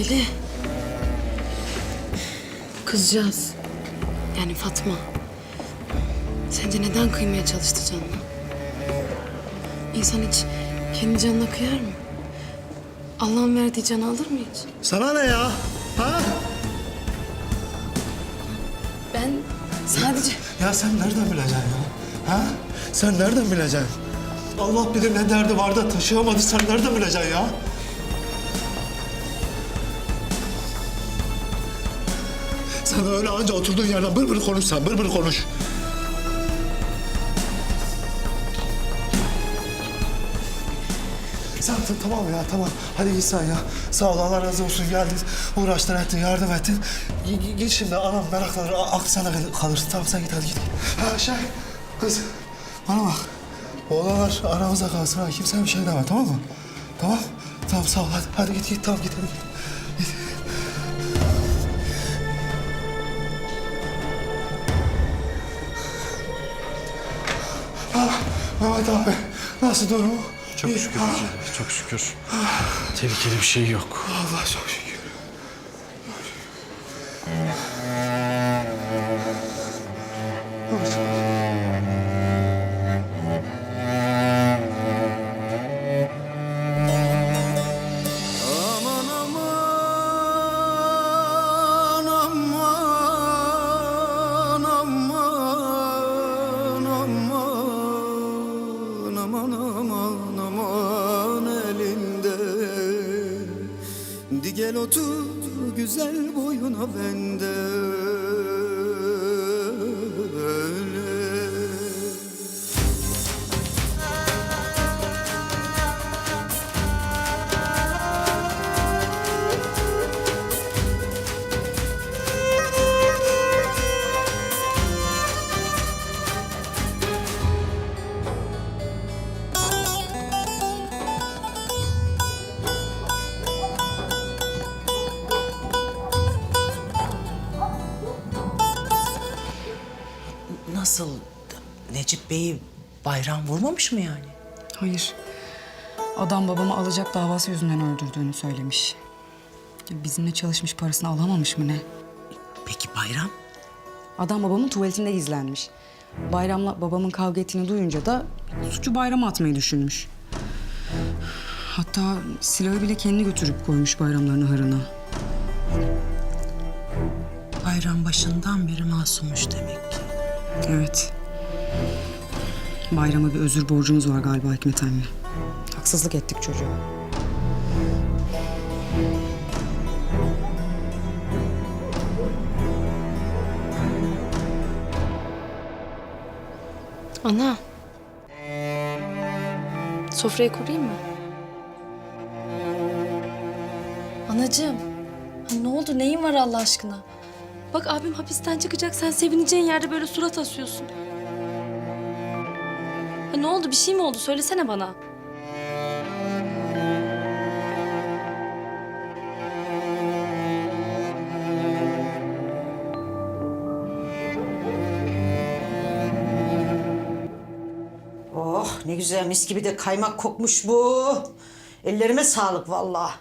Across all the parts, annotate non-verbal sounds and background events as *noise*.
Acele. Kızcağız. Yani Fatma. Sence neden kıymaya çalıştı canına? İnsan hiç kendi canına kıyar mı? Allah'ın verdiği canı alır mı hiç? Sana ne ya? Ha? Ben sadece... Ya sen nereden bileceksin ya? Ha? Sen nereden bileceksin? Allah bilir ne derdi var da taşıyamadı. Sen nereden bileceksin ya? Sen öyle anca oturduğun yerden bır bır konuş sen. Bır bır konuş. Sen tamam ya tamam. Hadi git sen ya. Sağ ol Allah razı olsun geldin. Uğraştın ettin yardım ettin. G- git şimdi anam meraklanır. a- Aklı sana kal- kalır. Tamam sen git hadi git. Ha şey kız bana bak. Oğlanlar aramızda kalsın ha. Kimseye bir şey deme tamam mı? Tamam. Tamam sağ ol hadi. Hadi git git tamam git hadi. Git. Ah, Mehmet abi nasıl durumu? Çok İyi. şükür Ah, çok şükür. Tehlikeli bir şey yok. Allah çok şükür. Bey'i bayram vurmamış mı yani? Hayır. Adam babamı alacak davası yüzünden öldürdüğünü söylemiş. Bizimle çalışmış parasını alamamış mı ne? Peki bayram? Adam babamın tuvaletinde gizlenmiş. Bayramla babamın kavga ettiğini duyunca da suçu bayrama atmayı düşünmüş. Hatta silahı bile kendi götürüp koymuş bayramların ahırına. Bayram başından beri masummuş demek ki. Evet. Bayrama bir özür borcumuz var galiba Hikmet anne. Haksızlık ettik çocuğa. Ana. Sofrayı kurayım mı? Anacığım, ha ne oldu? Neyin var Allah aşkına? Bak abim hapisten çıkacak, sen sevineceğin yerde böyle surat asıyorsun. Ha ne oldu? Bir şey mi oldu? Söylesene bana. Oh ne güzel mis gibi de kaymak kokmuş bu. Ellerime sağlık vallahi.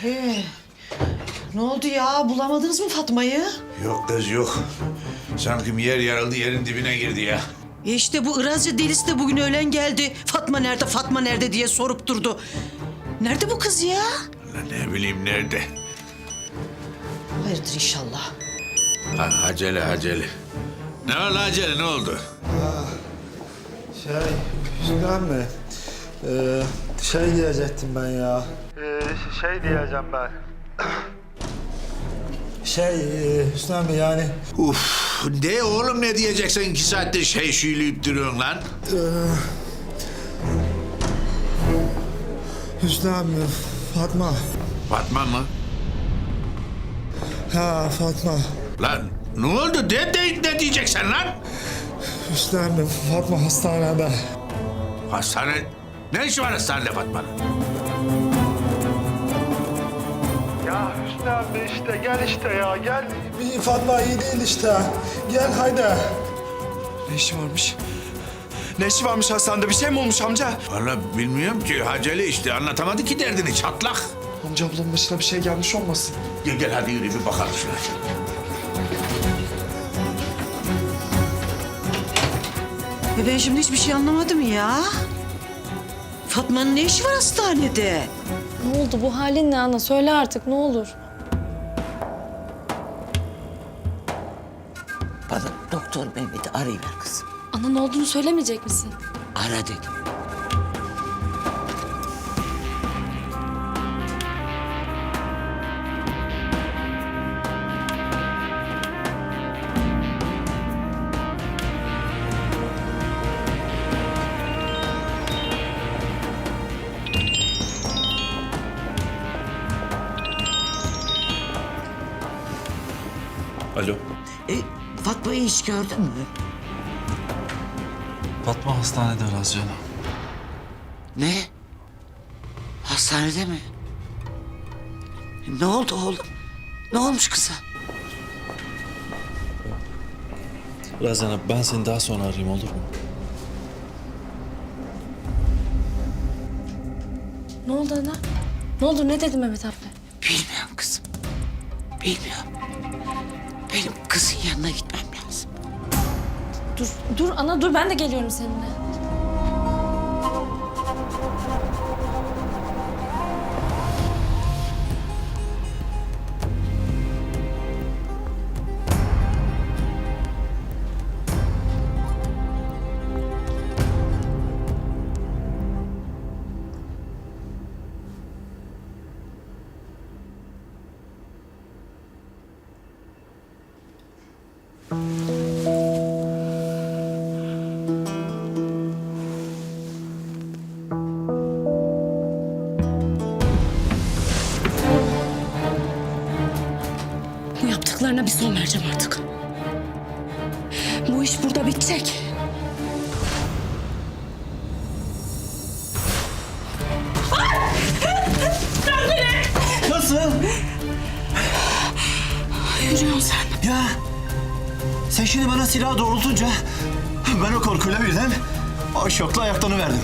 He. Ne oldu ya? Bulamadınız mı Fatma'yı? Yok kız yok. Sanki yer yarıldı yerin dibine girdi ya. E işte bu Irazcı delisi de bugün öğlen geldi. Fatma nerede, Fatma nerede diye sorup durdu. Nerede bu kız ya? Lan ne bileyim nerede. Hayırdır inşallah. Ha, acele acele. Ne oldu acele ne oldu? Şey, Hüsnü emmi. Ee, şey diyecektim ben ya. Ee, şey diyeceğim ben. Şey, e, Hüsnü emmi yani... Uf, de oğlum ne diyeceksen iki saattir şey şuyleyip duruyorsun lan. Hüsnü emmi, Fatma. Fatma mı? Ha Fatma. Lan ne oldu de, de ne diyeceksen lan? Hüsnü emmi, Fatma hastanede. Hastane... Ne işi var hastanede Fatma'nın? Emmi işte gel işte ya gel. Fatma iyi değil işte. Gel haydi. Ne işi varmış? Ne işi varmış hastanede? Bir şey mi olmuş amca? Vallahi bilmiyorum ki Haceli işte anlatamadı ki derdini çatlak. Amca ablamın başına bir şey gelmiş olmasın? Gel gel hadi yürü bir bakalım şuna. Ve ben şimdi hiçbir şey anlamadım ya. Fatma'nın ne işi var hastanede? Ne oldu bu halin ne ana? Söyle artık ne olur. Doktor Mehmet'i arayıver kızım. Ana ne olduğunu söylemeyecek misin? Ara dedim. Hiç gördün mü? Fatma hastanede Aras canım. Ne? Hastanede mi? Ne oldu oğlum? Ne olmuş kıza? Razan abi ben seni daha sonra arayayım olur mu? Ne oldu ana? Ne oldu ne dedi Mehmet abi? Bilmiyorum kızım. Bilmiyorum. Benim kızın yanına gitmem. Dur dur ana dur ben de geliyorum seninle. Vereceğim artık. Bu iş burada bitecek. Nasıl? Yürüyorsun sen. Ya sen şimdi bana silahı doğrultunca ben o korkuyla birden o şokla ayaklanıverdim.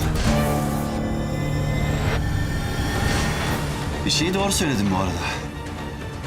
Bir şeyi doğru söyledim bu arada.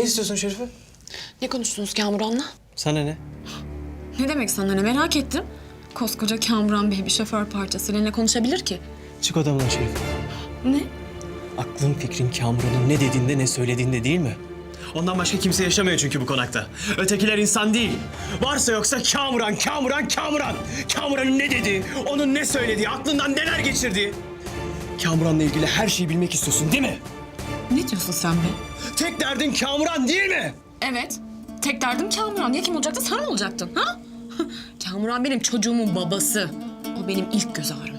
Ne istiyorsun Şerife? Ne konuştunuz Kamuran'la? Sana ne? Ne demek sana ne merak ettim. Koskoca Kamuran Bey bir şoför parçasıyla ne konuşabilir ki? Çık odamdan Şerife. Ne? Aklın fikrin Kamuran'ın ne dediğinde ne söylediğinde değil mi? Ondan başka kimse yaşamıyor çünkü bu konakta. Ötekiler insan değil. Varsa yoksa Kamuran, Kamuran, Kamuran. Kamuran'ın ne dediği, onun ne söylediği, aklından neler geçirdiği. Kamuran'la ilgili her şeyi bilmek istiyorsun değil mi? Ne diyorsun sen be? Tek derdin Kamuran değil mi? Evet. Tek derdim Kamuran. Ya kim olacaktı sen mi olacaktın ha? *laughs* Kamuran benim çocuğumun babası. O benim ilk göz ağrım.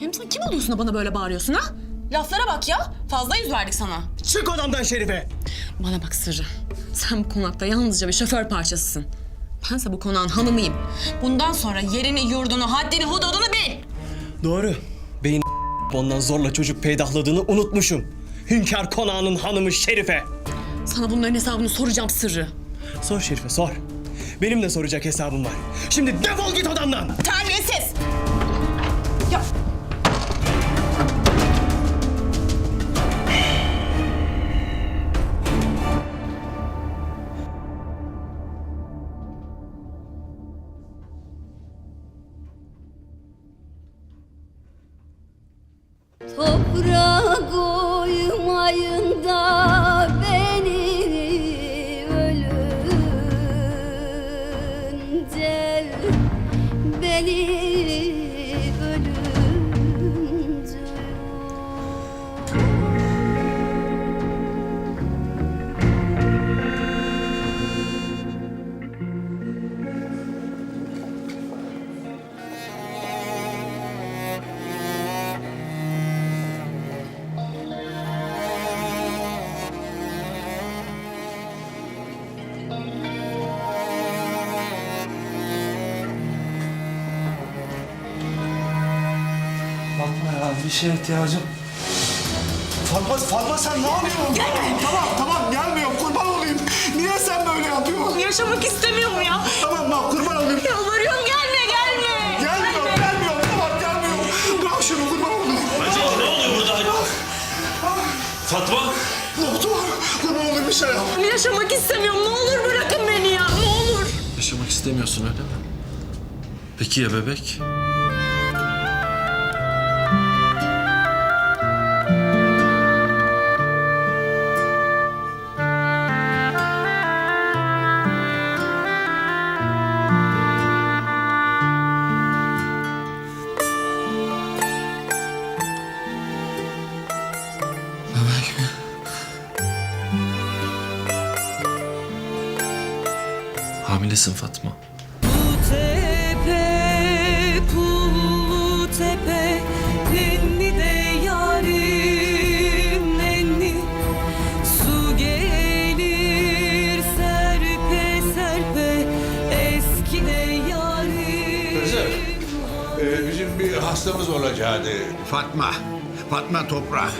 Hem sen kim oluyorsun da bana böyle bağırıyorsun ha? Laflara bak ya. Fazla yüz verdik sana. Çık odamdan Şerife. Bana bak Sırrı. Sen bu konakta yalnızca bir şoför parçasısın. Bense bu konağın hanımıyım. Bundan sonra yerini, yurdunu, haddini, hududunu bil. Doğru. Beyin ondan zorla çocuk peydahladığını unutmuşum. Hünkâr konağının hanımı Şerife. Sana bunların hesabını soracağım Sırrı. Sor Şerife sor. Benim de soracak hesabım var. Şimdi defol git odamdan. Terbiyesiz! Seni şeye ihtiyacım. Fatma, Fatma sen ne yapıyorsun? Gelme. Tamam, tamam gelmiyorum. Kurban olayım. Niye sen böyle yapıyorsun? Yaşamak istemiyorum ya. Tamam bak kurban olayım. Yalvarıyorum gelme gelme. Gelmiyorum, gelmiyorum. Tamam gelmiyorum. Bırak şunu kurban olayım. Ne oluyor burada? Fatma! Doktor, kurban olayım bir şey yap. Yaşamak istemiyorum. Ne olur bırakın beni ya. Ne olur. Yaşamak istemiyorsun öyle mi? Peki ya bebek? Bebek Hamilesin Fatma. tepe, pullu tepe, nenni de yarim nenni. Su gelir serpe serpe, eski de yarim. Ee, bizim bir hastamız olacaktı. Fatma. Fatma Toprak.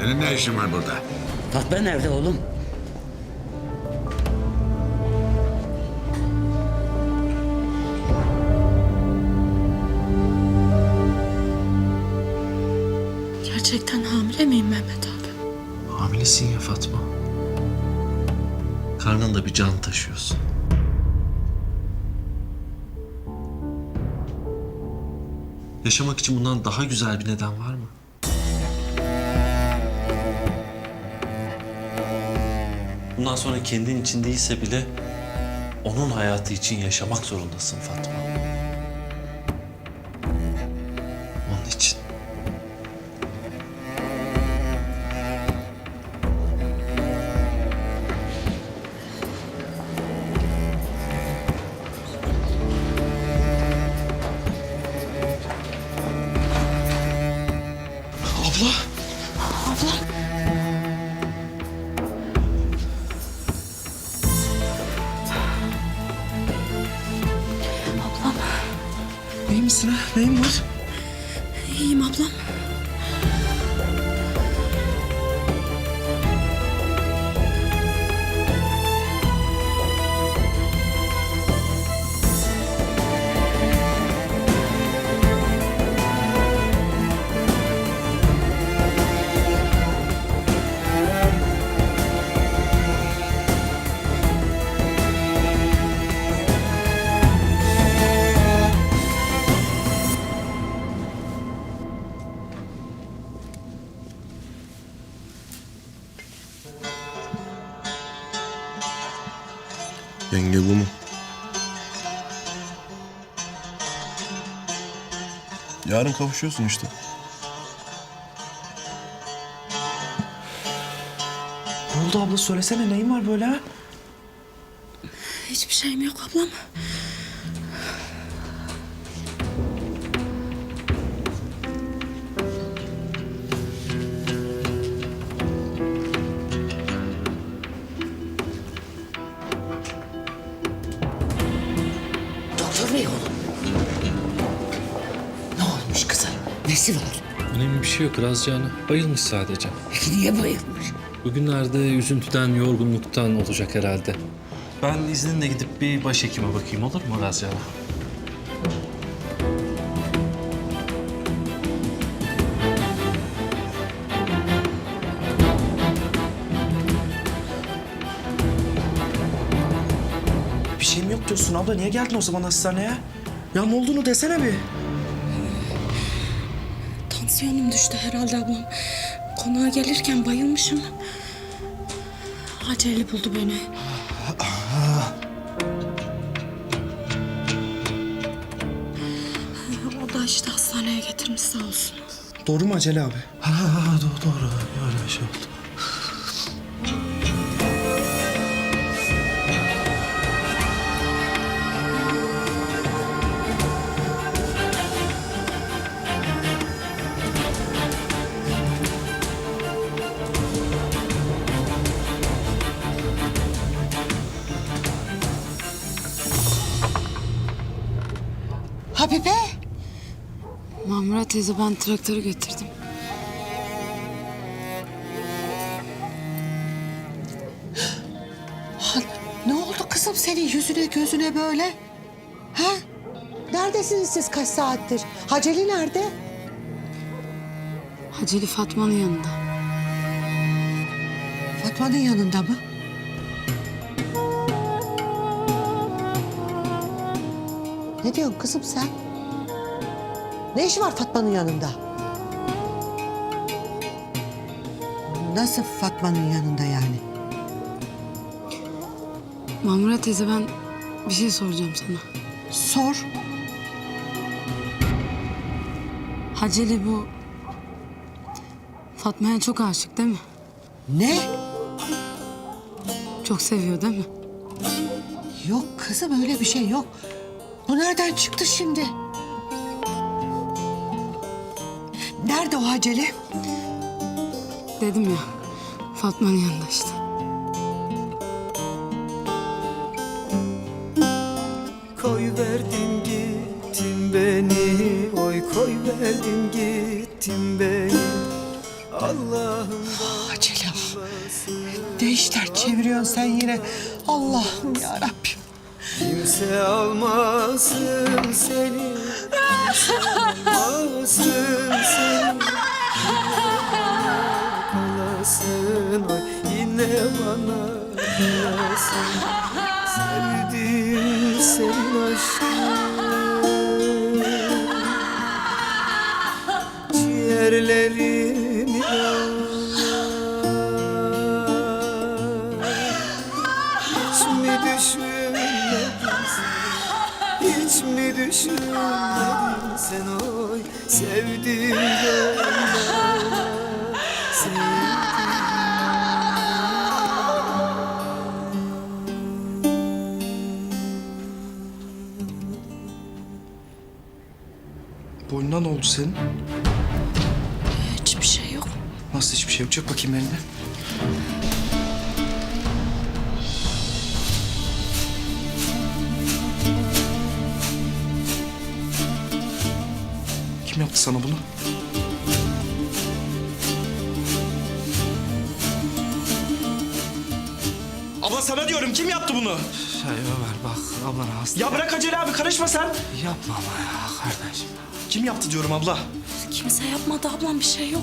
Senin ne işin var burada? Fatma nerede oğlum? Gerçekten hamile miyim Mehmet abi? Hamilesin ya Fatma. Karnında bir can taşıyorsun. Yaşamak için bundan daha güzel bir neden var mı? Bundan sonra kendin için değilse bile onun hayatı için yaşamak zorundasın Fatma. Yarın kavuşuyorsun işte. Ne oldu abla söylesene neyin var böyle ha? Hiçbir şeyim yok ablam. Doktor bey oğlum. Nesi var? Önemli bir şey yok Razcan'a. Bayılmış sadece. Peki niye bayılmış? Bugünlerde üzüntüden, yorgunluktan olacak herhalde. Ben izninle gidip bir başhekime bakayım olur mu Razcan'a? Bir şeyim yok diyorsun abla. Niye geldin o zaman hastaneye? Ya ne olduğunu desene bir. Tansiyonum düştü herhalde ablam. Konağa gelirken bayılmışım. Acele buldu beni. O da işte hastaneye getirmiş sağ olsun. Doğru mu Acele abi? Ha, ha, ha, doğru, doğru. Öyle bir şey oldu. Mamura teyze ben traktörü getirdim. Ne oldu kızım senin yüzüne gözüne böyle? Ha? Neredesiniz siz kaç saattir? Haceli nerede? Haceli Fatma'nın yanında. Fatma'nın yanında mı? Ne diyorsun kızım sen? Ne işi var Fatma'nın yanında? Nasıl Fatma'nın yanında yani? Mamura teyze ben bir şey soracağım sana. Sor. Haceli bu Fatma'ya çok aşık değil mi? Ne? Çok seviyor değil mi? Yok kızım öyle bir şey yok. Bu nereden çıktı şimdi? Nerede o Haceli? Dedim ya Fatma'nın yanında işte. Koy verdin gittin beni Oy koy verdin gittin beni Allah'ım Haceli. Ne işler çeviriyorsun sen yine? Allah'ım ya Rabbim. Kimse almasın seni Kimse *laughs* almasın bana kalasın Sevdim senin aşkın. Ciğerlerimi Hiç mi düşünmedin sen? Hiç mi düşünmedin sen? Oy sevdim gönlüm Ne oldu senin? Hiçbir şey yok. Nasıl hiçbir şey yok? Çek bakayım elini. Kim yaptı sana bunu? Abla sana diyorum kim yaptı bunu? Şey Ömer bak ablan hasta. Ya bırak Acele abi karışma sen. Yapma ama ya kardeşim. Kim yaptı diyorum abla. Kimse yapmadı ablam bir şey yok.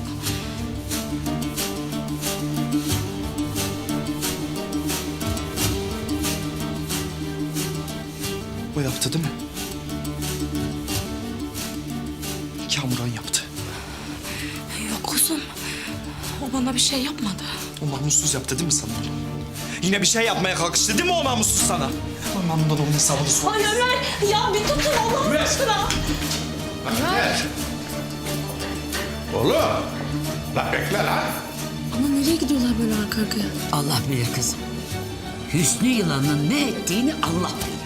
O yaptı değil mi? Kamuran yaptı. Yok kuzum. O bana bir şey yapmadı. O namussuz yaptı değil mi sana? Yine bir şey yapmaya kalkıştı değil mi o namussuz sana? Aman da onun hesabını sor. Ay Ömer ya bir tutun Allah aşkına. Oğlum. La bekle lan. Ama nereye gidiyorlar böyle arka arkaya? Allah bilir kızım. Hüsnü yılanın ne ettiğini Allah bilir.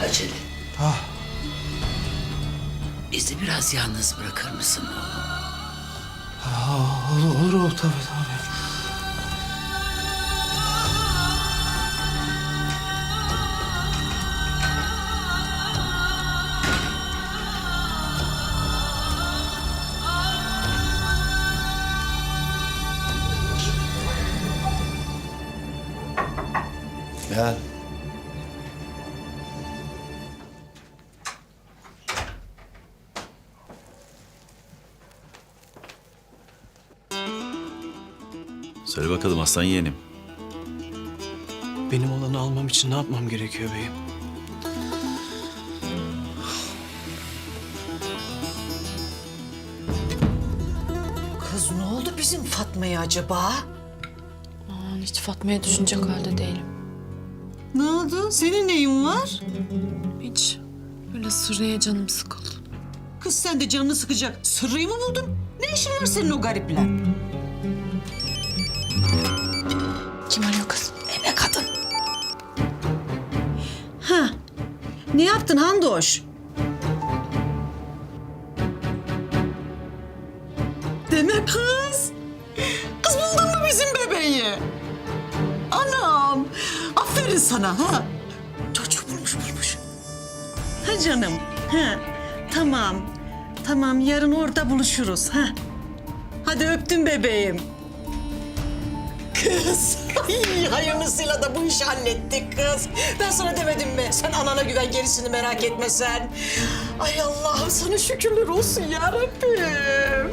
Haceli. Bizi biraz yalnız bırakır mısın oğlum? Olur olur, tabii tabii. Gel. Aslan yeğenim. Benim olanı almam için ne yapmam gerekiyor beyim? Kız ne oldu bizim Fatma'ya acaba? Aman hiç Fatma'ya düşünecek halde değilim. Ne oldu? Senin neyin var? Hiç. Böyle sıraya canım sıkıldı. Kız sen de canını sıkacak sırrıyı mı buldun? Ne işin var senin o gariple? Kim arıyor kız? Ebe kadın. Ha. Ne yaptın Handoş? Deme kız. Kız buldun mu bizim bebeği? Anam. Aferin sana ha. Çocuk bulmuş bulmuş. Ha canım. Ha. Tamam. Tamam yarın orada buluşuruz ha. Hadi öptüm bebeğim. Kız. Ay, hayırlısıyla da bu işi hallettik kız. Ben sana demedim mi? Sen anana güven gerisini merak etme sen. Ay Allah'ım sana şükürler olsun ya Rabbim.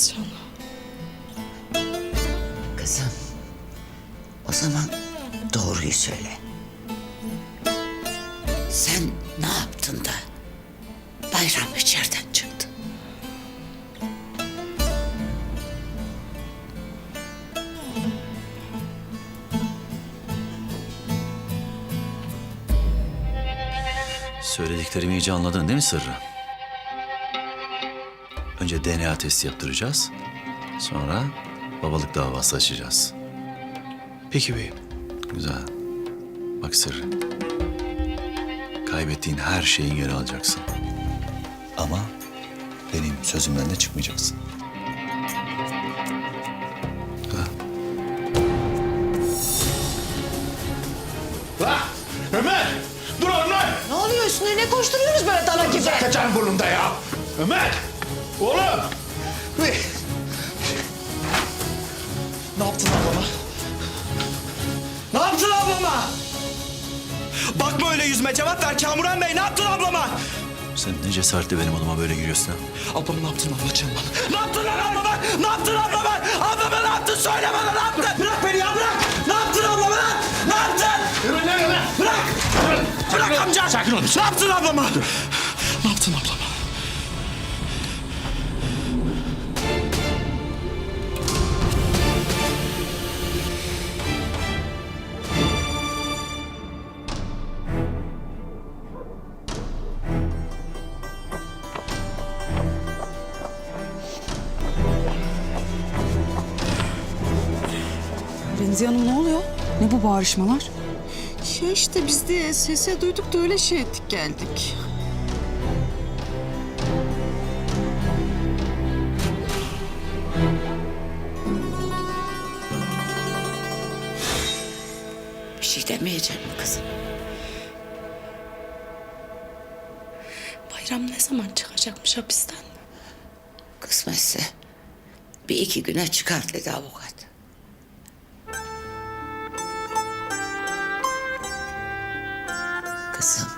Olmadı Razcan'a. Kızım. O zaman doğruyu söyle. Sen ne yaptın da bayram içeriden çıktı? Söylediklerimi iyice anladın değil mi Sırrı? Önce DNA testi yaptıracağız. Sonra babalık davası açacağız. Peki beyim. Güzel. Bak Sırrı. Kaybettiğin her şeyi geri alacaksın. Ama benim sözümden de çıkmayacaksın. Güzel. La Ömer! Dur Ömer! Ne oluyor üstüne ne koşturuyoruz böyle dana gibi? Kaçarım burnunda ya! Ömer! Oğlum! Ne yaptın ablama? Ne yaptın ablama? Bakma öyle yüzüme cevap ver Kamuran Bey. Ne yaptın ablama? Sen ne cesaretle benim odama böyle giriyorsun ha? Ablamı ne yaptın anlatacağım bana. Ne yaptın lan ablama? Ne yaptın ablama? Ablama ne yaptın? Söyle bana ne yaptın? Bırak beni ya bırak. Ne yaptın ablama lan? Ne yaptın? Yürü lan Ömer! Bırak. Bırak amca. Sakin ol. Ne yaptın ablama? Bu bağırışmalar? Ya işte biz de sese duyduk da öyle şey ettik geldik. Bir şey demeyeceğim mi kızım? Bayram ne zaman çıkacakmış hapisten? Kısmetse bir iki güne çıkar dedi avukat. Kızım.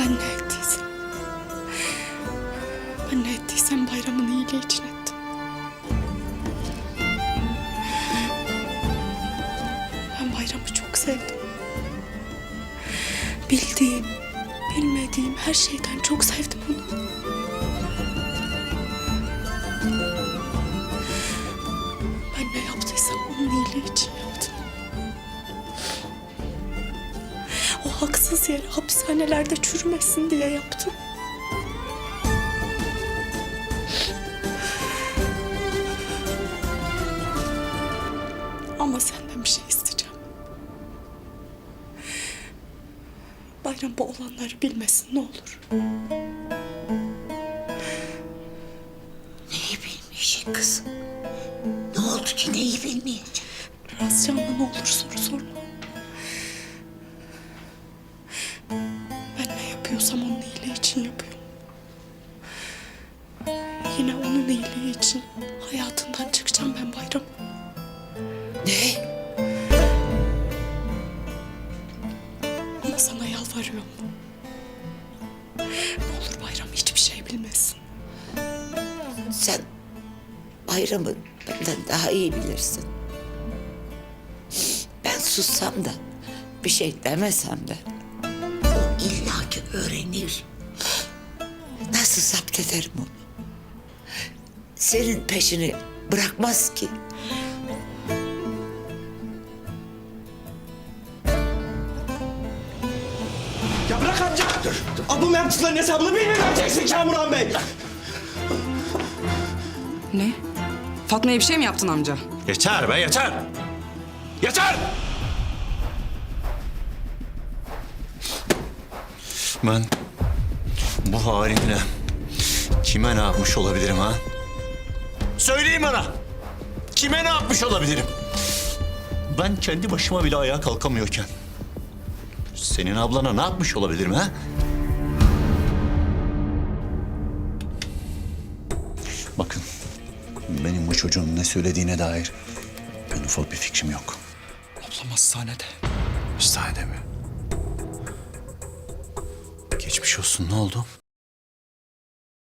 Ben ne çürümesin diye yaptım. Ama senden bir şey isteyeceğim. Bayram bu olanları bilmesin ne olur. Neyi bilmeyecek kızım? Ne oldu ki neyi bilmeyecek? Razcan'la ne olur soru sorma. Sussam da bir şey demesem de o illaki öğrenir. Nasıl zapt ederim onu? Senin peşini bırakmaz ki. Ya bırak amca. Abim yaptıklarının hesabını bir mi vereceksin Kamuran Bey? Ne? Fatma'ya bir şey mi yaptın amca? Yeter be yeter! Yeter! Ben bu halimle kime ne yapmış olabilirim ha? Söyleyin bana. Kime ne yapmış olabilirim? Ben kendi başıma bile ayağa kalkamıyorken senin ablana ne yapmış olabilirim ha? Bakın benim bu çocuğun ne söylediğine dair en ufak bir fikrim yok. Ablam hastanede. Hastanede mi? Geçmiş ne oldu?